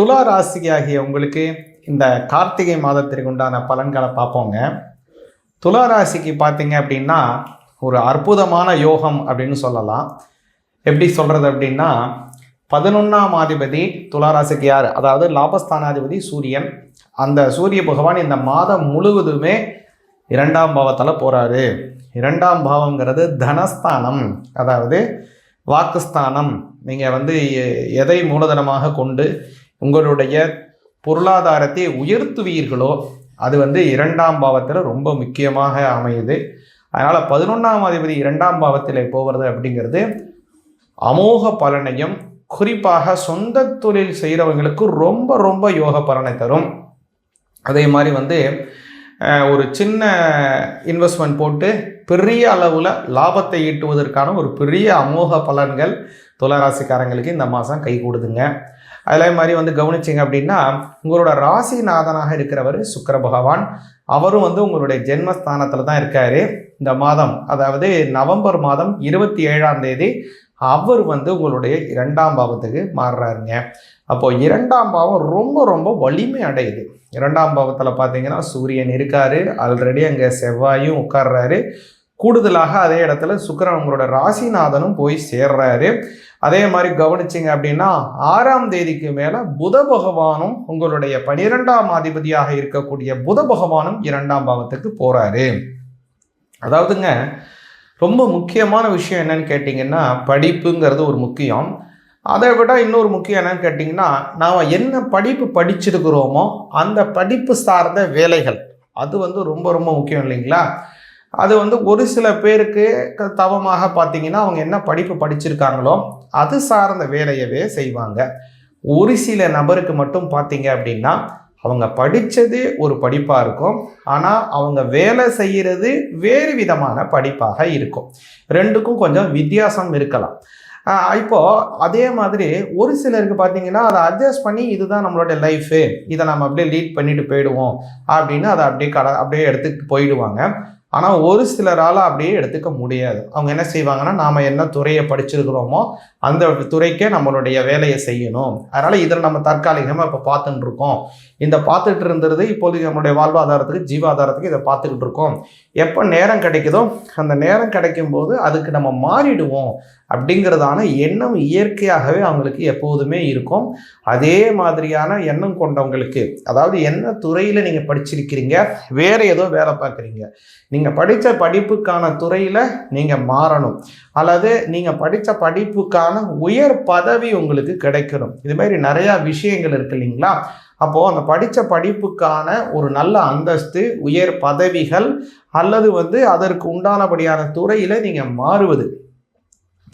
துலா ராசியாகிய உங்களுக்கு இந்த கார்த்திகை மாதத்திற்கு உண்டான பலன்களை பார்ப்போங்க. துலா ராசிக்கு பார்த்தீங்க அப்படின்னா ஒரு அற்புதமான யோகம் அப்படின்னு சொல்லலாம். எப்படி சொல்கிறது அப்படின்னா பதினொன்றாம் அதிபதி துளாராசிக்கு யார்? அதாவது லாபஸ்தானாதிபதி சூரியன். அந்த சூரிய பகவான் இந்த மாதம் முழுவதுமே இரண்டாம் பாவத்தில் போகிறாரு இரண்டாம் பாவங்கிறது தனஸ்தானம் அதாவது வாக்குஸ்தானம். நீங்கள் வந்து எ- எதை மூலதனமாக கொண்டு உங்களுடைய பொருளாதாரத்தை உயர்த்துவீர்களோ அது வந்து இரண்டாம் பாவத்தில் ரொம்ப முக்கியமாக அமையுது. அதனால் பதினொன்றாம் அதிபதி இரண்டாம் பாவத்தில் போகிறது அப்படிங்கிறது அமோக பலனையும் குறிப்பாக சொந்த தொழில் செய்கிறவங்களுக்கு ரொம்ப ரொம்ப யோக பலனை தரும். அதே மாதிரி வந்து ஒரு சின்ன இன்வெஸ்ட்மெண்ட் போட்டு பெரிய அளவில் லாபத்தை ஈட்டுவதற்கான ஒரு பெரிய அமோக பலன்கள் துளராசிக்காரங்களுக்கு இந்த மாதம் கை கூடுதுங்க. அதே மாதிரி வந்து கவனிச்சிங்க அப்படின்னா உங்களோட ராசிநாதனாக இருக்கிறவர் சுக்கர பகவான். அவரும் வந்து உங்களுடைய ஜென்மஸ்தானத்தில் தான் இருக்காரு. இந்த மாதம் அதாவது நவம்பர் மாதம் இருபத்தி ஏழாம் தேதி அவர் வந்து உங்களுடைய இரண்டாம் பாவத்துக்கு மாறுறாருங்க. அப்போ இரண்டாம் பாவம் ரொம்ப ரொம்ப வலிமை அடையுது. இரண்டாம் பாவத்தில் பார்த்தீங்கன்னா சூரியன் இருக்காரு ஆல்ரெடி அங்கே செவ்வாயும் உட்கார்றாரு. கூடுதலாக அதே இடத்துல சுக்கரன் உங்களோட ராசிநாதனும் போய் சேர்றாரு. அதே மாதிரி கவனிச்சிங்க அப்படின்னா ஆறாம் தேதிக்கு மேலே புத பகவானும் உங்களுடைய பனிரெண்டாம் அதிபதியாக இருக்கக்கூடிய புத பகவானும் இரண்டாம் பாவத்துக்கு போகிறாரு அதாவதுங்க ரொம்ப முக்கியமான விஷயம் என்னன்னு கேட்டிங்கன்னா படிப்புங்கிறது ஒரு முக்கியம். அதை விட இன்னொரு முக்கியம் என்னன்னு கேட்டிங்கன்னா நாம் என்ன படிப்பு படிச்சிருக்கிறோமோ அந்த படிப்பு சார்ந்த வேலைகள். அது வந்து ரொம்ப ரொம்ப முக்கியம் இல்லைங்களா? அது வந்து ஒரு சில பேருக்கு தவமாக பார்த்தீங்கன்னா அவங்க என்ன படிப்பு படிச்சிருக்காங்களோ அது சார்ந்த வேலையவே செய்வாங்க. ஒரு சில நபருக்கு மட்டும் பார்த்தீங்க அப்படின்னா அவங்க படித்தது ஒரு படிப்பாக இருக்கும். ஆனால் அவங்க வேலை செய்கிறது வேறு விதமான படிப்பாக இருக்கும். ரெண்டுக்கும் கொஞ்சம் வித்தியாசம் இருக்கலாம். இப்போது அதே மாதிரி ஒரு சிலருக்கு பார்த்தீங்கன்னா அதை அட்ஜஸ்ட் பண்ணி இதுதான் நம்மளோட லைஃபு இதை நம்ம அப்படியே லீட் பண்ணிட்டு போயிடுவோம். அப்படின்னு அதை அப்படியே கட அப்படியே எடுத்துக்கிட்டு போயிடுவாங்க. ஆனால் ஒரு சிலரால் அப்படியே எடுத்துக்க முடியாது. அவங்க என்ன செய்வாங்கன்னா நாம் என்ன துறையை படிச்சிருக்கிறோமோ அந்த துறைக்கே நம்மளுடைய வேலையை செய்யணும். அதனால் இதில் நம்ம தற்காலிகமாக இப்போ பார்த்துட்டு இருக்கோம் இந்த பார்த்துட்டு இருந்தது இப்போதைக்கு நம்மளுடைய வாழ்வாதாரத்துக்கு ஜீவாதாரத்துக்கு இதை பார்த்துக்கிட்டு இருக்கோம். எப்போ நேரம் கிடைக்குதோ அந்த நேரம் கிடைக்கும் போது அதுக்கு நம்ம மாறிடுவோம். அப்படிங்கிறதான எண்ணம் இயற்கையாகவே அவங்களுக்கு எப்போதுமே இருக்கும். அதே மாதிரியான எண்ணம் கொண்டவங்களுக்கு அதாவது என்ன துறையில் நீங்கள் படிச்சிருக்கிறீங்க வேறு ஏதோ வேலை பார்க்குறீங்க. நீங்கள் படித்த படிப்புக்கான துறையில் நீங்கள் மாறணும். அல்லது நீங்கள் படித்த படிப்புக்கான உயர் பதவி உங்களுக்கு கிடைக்கணும். இது மாதிரி நிறையா விஷயங்கள் இருக்கு இல்லைங்களா? அப்போது அந்த படித்த படிப்புக்கான ஒரு நல்ல அந்தஸ்து உயர் பதவிகள் அல்லது வந்து அதற்கு உண்டானபடியான துறையில் நீங்கள் மாறுவது.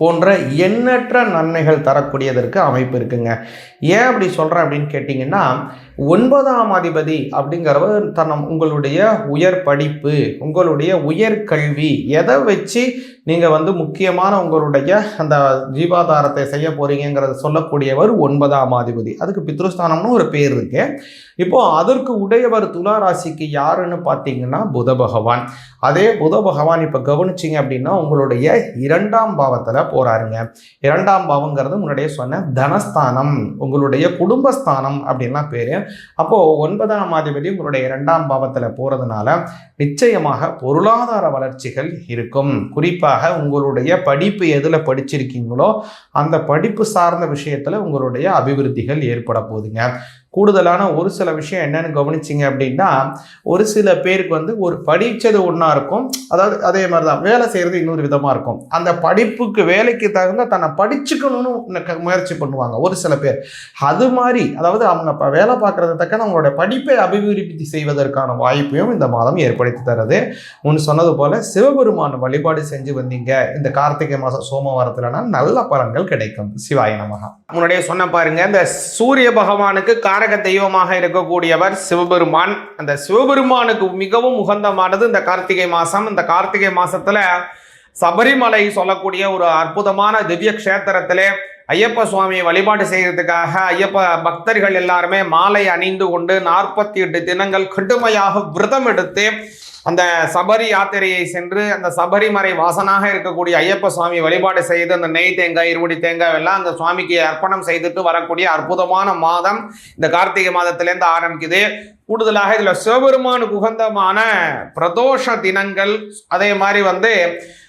போன்ற எண்ணற்ற நன்மைகள் தரக்கூடியதற்கு அமைப்பு இருக்குங்க. ஏன் அப்படி சொல்கிறேன் அப்படின்னு கேட்டிங்கன்னா ஒன்பதாம் அதிபதி அப்படிங்கிறவர் தன் உங்களுடைய உயர் படிப்பு உங்களுடைய உயர் கல்வி எதை வச்சு நீங்கள் வந்து முக்கியமான உங்களுடைய அந்த ஜீவாதாரத்தை செய்ய போறீங்கிறத சொல்லக்கூடியவர் ஒன்பதாம் அதிபதி. அதுக்கு பித்ருஸ்தானம்னு ஒரு பேர் இருக்கு. இப்போ அதற்கு உடையவர் துலா ராசிக்கு யாருன்னு பார்த்தீங்கன்னா புத பகவான். அதே புத பகவான் இப்போ கவனிச்சிங்க அப்படின்னா உங்களுடைய இரண்டாம் பாவத்தில் போறாருங்க. இரண்டாம் பாவங்கிறது முன்னாடியே சொன்ன தனஸ்தானம் உங்களுடைய குடும்பஸ்தானம் அப்படின்லாம் பேர். அப்போது ஒன்பதாம் அதிபதி உங்களுடைய இரண்டாம் பாவத்தில் போகிறதுனால நிச்சயமாக பொருளாதார வளர்ச்சிகள் இருக்கும். குறிப்பாக உங்களுடைய படிப்பு எதில் படிச்சிருக்கீங்களோ அந்த படிப்பு சார்ந்த விஷயத்தில் உங்களுடைய அபிவிருத்திகள் ஏற்பட போகுதுங்க. கூடுதலான ஒரு சில விஷயம் என்னன்னு கவனிச்சிங்க அப்படின்னா ஒரு சில பேருக்கு வந்து ஒரு படித்தது ஒன்றா இருக்கும். அதாவது அதே மாதிரி தான் வேலை செய்கிறது இன்னொரு விதமாக இருக்கும். அந்த படிப்புக்கு வேலைக்கு தகுந்த தன்னை படிச்சுக்கணும்னு முயற்சி பண்ணுவாங்க ஒரு சில பேர். அது மாதிரி அதாவது அவங்க இப்போ வேலை பார்க்குறது தக்கன அவங்களோட படிப்பை அபிவிருத்தி செய்வதற்கான வாய்ப்பையும் இந்த மாதம் ஏற்படுத்தி தருது. முன் சொன்னது போல் சிவபெருமான் வழிபாடு செஞ்சு வந்தீங்க. இந்த கார்த்திகை மாதம் சோமவாரத்துலனா நல்ல பலன்கள் கிடைக்கும். சிவாய நமகா முன்னாடியே சொன்ன பாருங்க இந்த சூரிய பகவானுக்கு காரக தெய்வமாக இருக்கக்கூடியவர் சிவபெருமான். அந்த சிவபெருமானுக்கு மிகவும் உகந்தமானது இந்த கார்த்திகை மாதம் இந்த கார்த்திகை மாசத்துல சபரிமலை சொல்லக்கூடிய ஒரு அற்புதமான திவ்ய க்ஷேத்திரத்திலே ஐயப்ப சுவாமியை வழிபாடு செய்கிறதுக்காக ஐயப்ப பக்தர்கள் எல்லாருமே மாலை அணிந்து கொண்டு நாற்பத்தி எட்டு தினங்கள் கடுமையாக விரதம் எடுத்து அந்த சபரி யாத்திரையை சென்று அந்த சபரிமலை வாசனாக இருக்கக்கூடிய ஐயப்ப சுவாமி வழிபாடு செய்து அந்த நெய் தேங்காய் இருமுடி தேங்காய் எல்லாம் அந்த சுவாமிக்கு அர்ப்பணம் செய்துட்டு வரக்கூடிய அற்புதமான மாதம் இந்த கார்த்திகை மாதத்திலேருந்து ஆரம்பிக்குது. கூடுதலாக இதில் சிவபெருமானுக்கு உகந்தமான பிரதோஷ தினங்கள் அதே மாதிரி வந்து